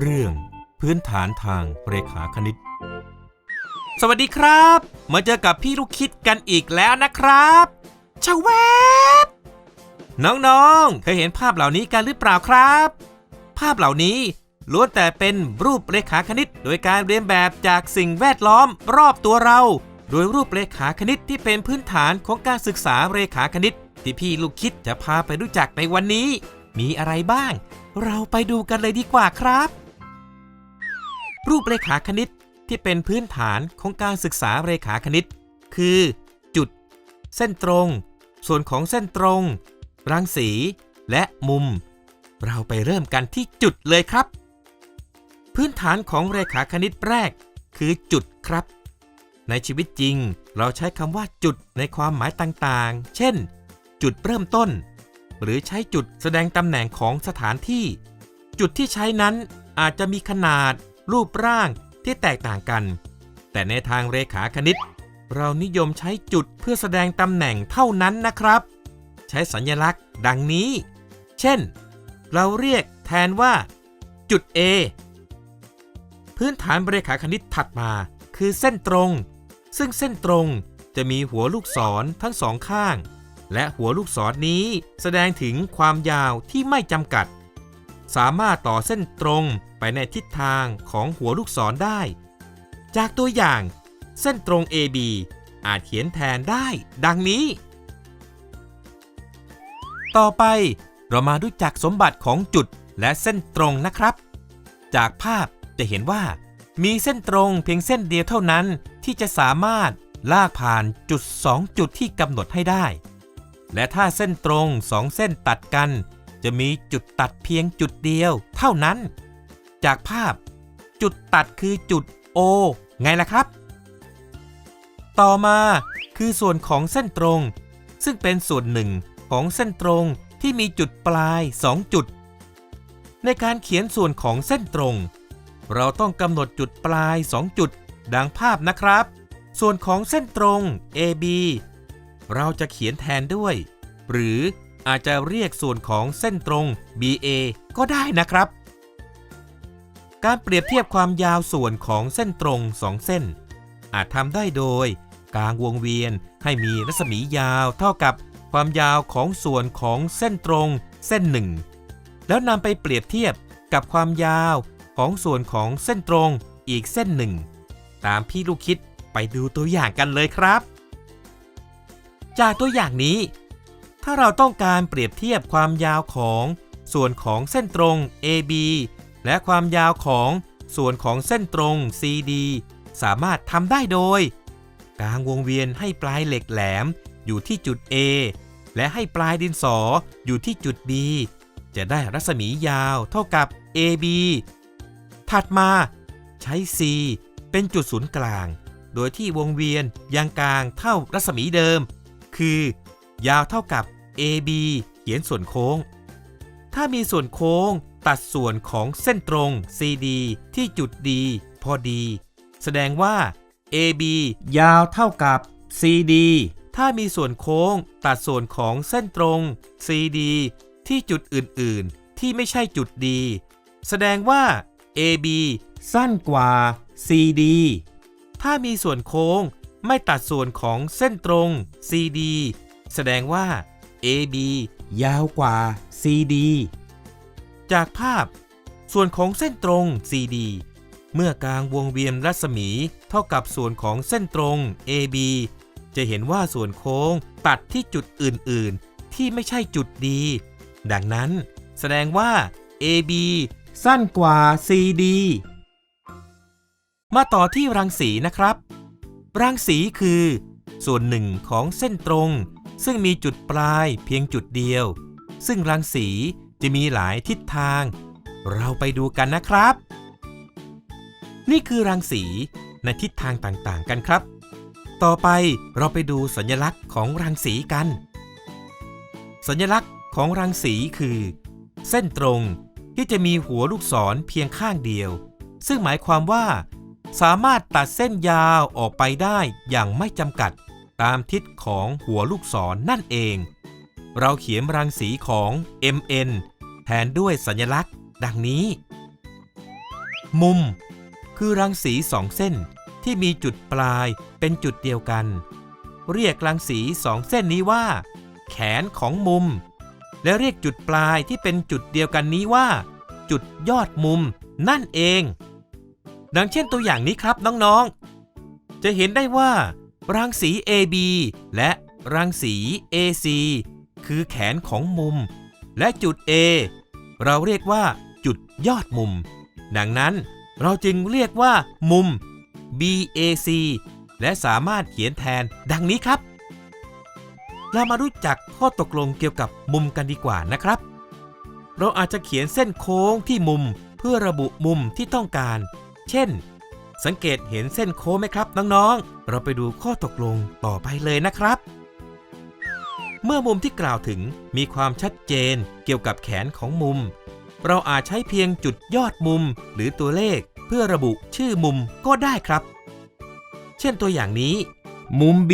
เรื่องพื้นฐานทางเรขาคณิต สวัสดีครับ มาเจอกับพี่ลูกคิดกันอีกแล้วนะครับชาแวบน้องๆ เคยเห็นภาพเหล่านี้กันหรือเปล่าครับ ภาพเหล่านี้ล้วนแต่เป็นรูปเรขาคณิต โดยการเรียนแบบจากสิ่งแวดล้อมรอบตัวเรา โดยรูปเรขาคณิตที่เป็นพื้นฐานของการศึกษาเรขาคณิต ที่พี่ลูกคิดจะพาไปรู้จักในวันนี้ มีอะไรบ้าง เราไปดูกันเลยดีกว่าครับ รูปเรขาคณิตที่เป็นพื้นฐานของการศึกษาเรขาคณิต คือ จุด เส้นตรง ส่วนของเส้นตรง รังสี และมุม เราไปเริ่มกันที่จุดเลยครับ พื้นฐานของเรขาคณิตแรก คือจุดครับ ในชีวิตจริง เราใช้คำว่าจุดในความหมายต่างๆ เช่น จุดเริ่มต้น หรือใช้จุดแสดงตำแหน่งของสถานที่ จุดที่ใช้นั้นอาจจะมีขนาด รูปร่างที่แตกต่างกัน แต่ในทางเรขาคณิต เรานิยมใช้จุดเพื่อแสดงตำแหน่งเท่านั้นนะครับ ใช้สัญลักษณ์ดังนี้ เช่น เราเรียกแทนว่า จุด A พื้นฐานเรขาคณิตถัดมาคือเส้นตรง ซึ่งเส้นตรงจะมีหัวลูกศรทั้งสองข้าง และหัวลูกศรนี้แสดงถึงความยาวที่ไม่จำกัด สามารถต่อเส้นตรงไปในทิศทางของหัวลูกศรได้ จากตัวอย่าง เส้นตรง AB อาจเขียนแทนได้ดังนี้ ต่อไปเรามารู้จักสมบัติของจุดและเส้นตรงนะครับ จากภาพจะเห็นว่า มีเส้นตรงเพียงเส้นเดียวเท่านั้นที่จะสามารถลากผ่านจุด 2 จุดที่กำหนดให้ได้ และถ้าเส้นตรงสองเส้นตัดกัน จะมีจุดตัดเพียงจุดเดียว เท่านั้น จากภาพ จุดตัดคือจุด O ไงล่ะครับ ต่อมาคือส่วนของเส้นตรง ซึ่งเป็นส่วนหนึ่งของเส้นตรงที่มีจุดปลาย2จุด ในการเขียนส่วนของเส้นตรง เราต้องกำหนดจุดปลาย2จุด ดังภาพนะครับ ส่วนของเส้นตรง AB เราจะเขียนแทนด้วย หรืออาจจะเรียกส่วนของเส้นตรง BA ก็ได้นะครับ การเปรียบเทียบความยาวส่วนของเส้นตรง2เส้น อาจทำได้โดยกางวงเวียนให้มีรัศมียาวเท่ากับความยาวของส่วนของเส้นตรงเส้นหนึ่ง แล้วนำไปเปรียบเทียบกับความยาวของส่วนของเส้นตรงอีกเส้นหนึ่ง ตามพี่ลูกคิดไปดูตัวอย่างกันเลยครับ จากตัวอย่างนี้ ถ้าเราต้องการเปรียบเทียบความยาวของส่วนของเส้นตรง AB และความยาวของส่วนของเส้นตรง CD สามารถทำได้โดยกางวงเวียนให้ปลายเหล็กแหลมอยู่ที่จุด A และให้ปลายดินสออยู่ที่จุด B จะได้รัศมียาวเท่ากับ AB ถัดมาใช้ C เป็นจุดศูนย์กลาง โดยที่วงเวียนยังกลางเท่ารัศมีเดิม คือ ยาวเท่ากับ AB เขียนส่วนโค้ง ถ้ามีส่วนโค้งตัดส่วนของเส้นตรง CD ที่จุด D พอดี แสดงว่า AB ยาวเท่ากับ CD ถ้ามีส่วนโค้งตัดส่วนของเส้นตรง CD ที่จุดอื่น ๆ ที่ไม่ใช่จุด D แสดงว่า AB สั้นกว่า CD ถ้ามีส่วนโค้ง ไม่ตัดส่วนของเส้นตรง CD แสดงว่า AB ยาวกว่า CD จากภาพ ส่วนของเส้นตรง CD เมื่อกลางวงเวียนรัศมีเท่ากับส่วนของเส้นตรง AB จะเห็นว่าส่วนโค้งตัดที่จุดอื่น ๆ ที่ไม่ใช่จุดดี ดังนั้น แสดงว่า AB สั้นกว่า CD มาต่อที่รังสีนะครับ รังสีคือ ส่วนหนึ่งของเส้นตรง ซึ่งมีจุดปลายเพียงจุดเดียว ซึ่งรังสีจะมีหลายทิศทาง เราไปดูกันนะครับ นี่คือรังสีในทิศทางต่างๆกันครับ ต่อไปเราไปดูสัญลักษณ์ของรังสีกัน สัญลักษณ์ของรังสีคือ เส้นตรงที่จะมีหัวลูกศรเพียงข้างเดียว ซึ่งหมายความว่า สามารถตัดเส้นยาวออกไปได้อย่างไม่จำกัด ตามทิศของหัวลูกศรนนั่นเอง เราเขียนรังสีของ MN แทนด้วยสัญลักษณ์ ดังนี้ มุม คือรังสีสองเส้นที่มีจุดปลายเป็นจุดเดียวกัน เรียกรังสีสองเส้นนี้ว่า แขนของมุม และเรียกจุดปลายที่เป็นจุดเดียวกันนี้ว่า จุดยอดมุมนั่นเอง ดังเช่นตัวอย่างนี้ครับน้องๆ จะเห็นได้ว่า รังสี AB และรังสี AC คือแขนของมุม และจุด A เราเรียกว่าจุดยอดมุม ดังนั้นเราจึงเรียกว่า มุม BAC และสามารถเขียนแทนดังนี้ครับ เรามารู้จักข้อตกลงเกี่ยวกับมุมกันดีกว่านะครับ เราอาจจะเขียนเส้นโค้งที่มุมเพื่อระบุมุมที่ต้องการ เช่น สังเกตเห็นเส้นโค้งไหมครับน้องๆ เราไปดูข้อตกลงต่อไปเลยนะครับ เมื่อมุมที่กล่าวถึงมีความชัดเจนเกี่ยวกับแขนของมุม เราอาจใช้เพียงจุดยอดมุมหรือตัวเลขเพื่อระบุชื่อมุมก็ได้ครับ เช่นตัวอย่างนี้ มุม B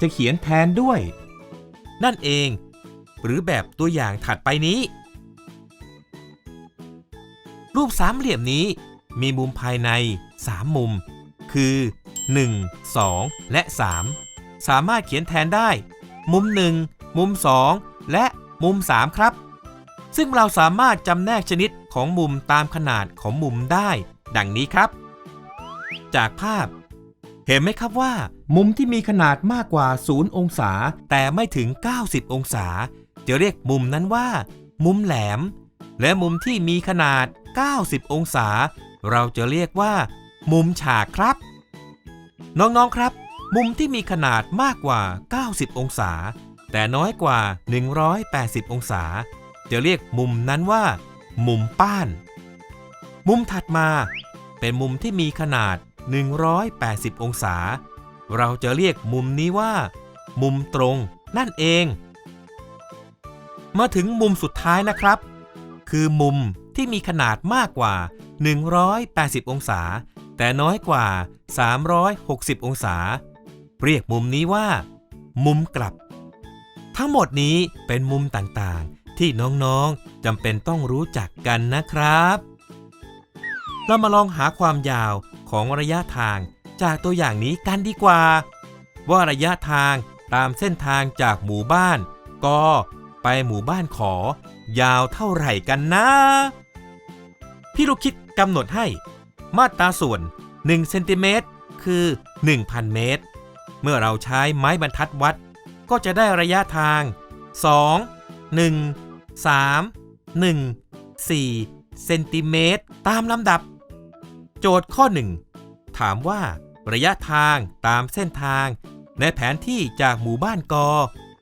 จะเขียนแทนด้วย นั่นเอง หรือแบบตัวอย่างถัดไปนี้รูปสามเหลี่ยมนี้ มีมุมภายใน 3 มุม คือ 1 2 และ 3 สามารถเขียนแทนได้ มุม 1 มุม 2 และมุม 3 ครับ ซึ่งเราสามารถจำแนกชนิดของมุมตามขนาดของมุมได้ ดังนี้ครับ จากภาพ เห็นไหมครับว่า มุมที่มีขนาดมากกว่า 0 องศา แต่ไม่ถึง 90 องศา จะเรียกมุมนั้นว่า มุมแหลม และมุมที่มีขนาด 90 องศา เราจะเรียกว่า มุมฉากครับ น้องๆครับ มุมที่มีขนาดมากกว่า 90 องศา แต่น้อยกว่า 180 องศา จะเรียกมุมนั้นว่า มุมป้าน มุมถัดมา เป็นมุมที่มีขนาด 180 องศา เราจะเรียกมุมนี้ว่า มุมตรงนั่นเอง มาถึงมุมสุดท้ายนะครับ คือมุมที่มีขนาดมากกว่า 180 องศา แต่น้อยกว่า 360 องศา เรียกมุมนี้ว่า มุมกลับ ทั้งหมดนี้เป็นมุมต่างๆ ที่น้องๆจำเป็นต้องรู้จักกันนะครับ เรามาลองหาความยาวของระยะทางจากตัวอย่างนี้กันดีกว่า ว่าระยะทางตามเส้นทางจากหมู่บ้านกไปหมู่บ้านขอ ยาวเท่าไหร่กันนะ พี่ลูกคิดกำหนดให้ มาตราส่วน1เซนติเมตรคือ 1,000 เมตร เมื่อเราใช้ไม้บรรทัดวัด ก็จะได้ระยะทาง 2 1 3 1 4 เซนติเมตรตามลำดับ โจทย์ข้อ 1 ถามว่า ระยะทางตามเส้นทาง ในแผนที่จากหมู่บ้านกอ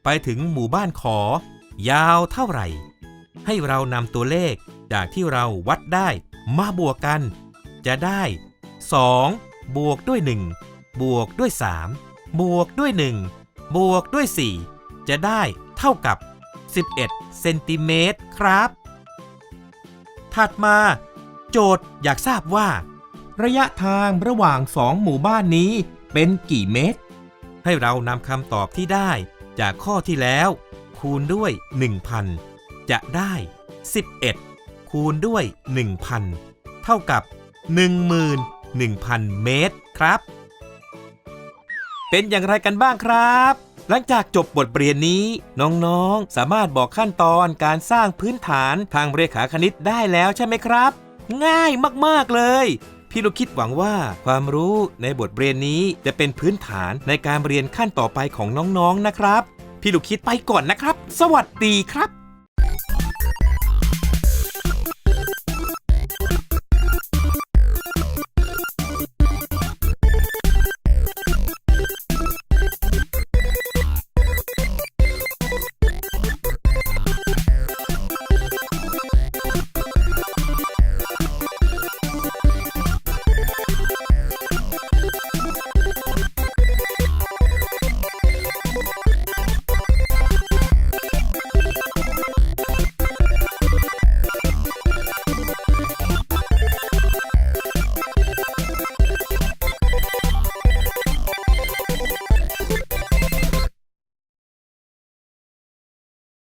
ไปถึงหมู่บ้านขอ ยาวเท่าไหร่ ให้เรานำตัวเลข จากที่เราวัดได้มาบวกกัน จะได้ 2 บวกด้วย 1 บวกด้วย 3 บวกด้วย 1 บวกด้วย 4 จะได้เท่ากับ 11เซนติเมตรครับ ถัดมา โจทย์อยากทราบว่า ระยะทางระหว่างสองหมู่บ้านนี้เป็นกี่เมตร ให้เรานำคำตอบที่ได้จากข้อที่แล้ว คูณด้วย 1,000 จะได้ 11 คูณด้วย 1,000 เท่ากับ 11,000 เมตรครับ เป็นอย่างไรกันบ้างครับ หลังจากจบบทเรียนนี้ น้องๆ สามารถบอกขั้นตอนการสร้างพื้นฐานทางเรขาคณิตได้แล้วใช่ไหมครับ ง่ายมากๆเลยพี่ลูกคิดหวังว่าความรู้ในบทเรียนนี้จะเป็นพื้นฐานในการเรียนขั้นต่อไปของน้องๆนะครับ พี่ลูกคิดไปก่อนนะครับ สวัสดีครับ